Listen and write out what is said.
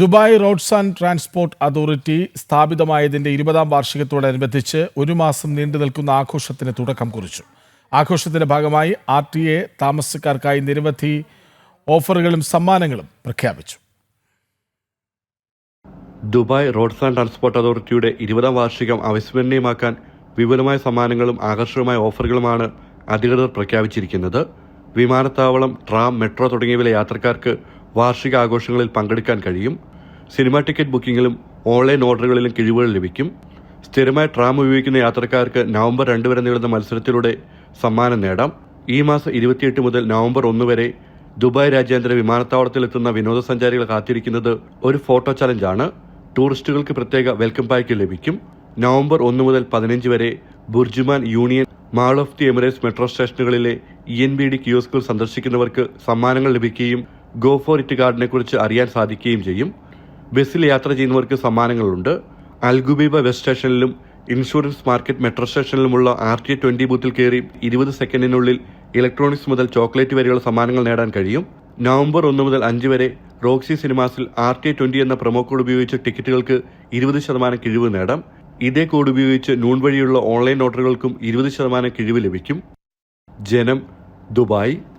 Dubai roads and transport authority സ്ഥാപിതമായതിന്റെ ഇരുപതാം വാർഷികത്തോടനുബന്ധിച്ച് ഒരു മാസം നീണ്ടു നിൽക്കുന്ന ആഘോഷത്തിന് തുടക്കം കുറിച്ചു. ആഘോഷത്തിന്റെ ഭാഗമായി ആർ ടി എ താമസക്കാർക്കായി നിരവധി ഓഫറുകളും സമ്മാനങ്ങളും പ്രഖ്യാപിച്ചു. ദുബായ് റോഡ്സ് ആൻഡ് ട്രാൻസ്പോർട്ട് അതോറിറ്റിയുടെ ഇരുപതാം വാർഷികം അവിസ്മരണീയമാക്കാൻ വിപുലമായ സമ്മാനങ്ങളും ആകർഷകമായ ഓഫറുകളുമാണ് അധികൃതർ പ്രഖ്യാപിച്ചിരിക്കുന്നത്. വിമാനത്താവളം ട്രാം മെട്രോ തുടങ്ങിയവയിലെ യാത്രക്കാർക്ക് വാർഷിക ആഘോഷങ്ങളിൽ പങ്കെടുക്കാൻ കഴിയും. സിനിമ ടിക്കറ്റ് ബുക്കിങ്ങിലും ഓൺലൈൻ ഓർഡറുകളിലും കിഴിവുകൾ ലഭിക്കും. സ്ഥിരമായി ട്രാം ഉപയോഗിക്കുന്ന യാത്രക്കാർക്ക് നവംബർ രണ്ട് വരെ നീളുന്ന മത്സരത്തിലൂടെ സമ്മാനം നേടാം. ഈ മാസം ഇരുപത്തിയെട്ട് മുതൽ നവംബർ ഒന്ന് വരെ ദുബായ് രാജ്യാന്തര വിമാനത്താവളത്തിലെത്തുന്ന വിനോദസഞ്ചാരികൾ കാത്തിരിക്കുന്നത് ഒരു ഫോട്ടോ ചലഞ്ചാണ്. ടൂറിസ്റ്റുകൾക്ക് പ്രത്യേക വെൽക്കം പാക്ക് ലഭിക്കും. നവംബർ ഒന്ന് മുതൽ പതിനഞ്ച് വരെ BurJuman Union Mall of the Emirates metro സ്റ്റേഷനുകളിലെ E N B D കിയോസ്കുകൾ സന്ദർശിക്കുന്നവർക്ക് സമ്മാനങ്ങൾ ലഭിക്കുകയും ഗോ ഫോർ ഇറ്റ് കാർഡിനെ കുറിച്ച് അറിയാൻ സാധിക്കുകയും ചെയ്യും. ബസ്സിൽ യാത്ര ചെയ്യുന്നവർക്ക് സമ്മാനങ്ങളുണ്ട്. അൽഗുബീബ ബസ് സ്റ്റേഷനിലും ഇൻഷുറൻസ് മാർക്കറ്റ് മെട്രോ സ്റ്റേഷനിലുമുള്ള ആർ ടി ട്വന്റി ബൂത്തിൽ കയറി ഇരുപത് സെക്കൻഡിനുള്ളിൽ ഇലക്ട്രോണിക്സ് മുതൽ ചോക്ലേറ്റ് വരെയുള്ള സമ്മാനങ്ങൾ നേടാൻ കഴിയും. നവംബർ ഒന്ന് മുതൽ അഞ്ച് വരെ റോക്സി സിനിമാസിൽ ആർ ടി ട്വന്റി എന്ന പ്രൊമോ കോഡ് ഉപയോഗിച്ച് ടിക്കറ്റുകൾക്ക് ഇരുപത് ശതമാനം കിഴിവ് നേടാം. ഇതേ കോഡ് ഉപയോഗിച്ച് നൂൺ വഴിയുള്ള ഓൺലൈൻ ഓർഡറുകൾക്കും ഇരുപത് ശതമാനം കിഴിവ് ലഭിക്കും. ജനം ദുബായ്.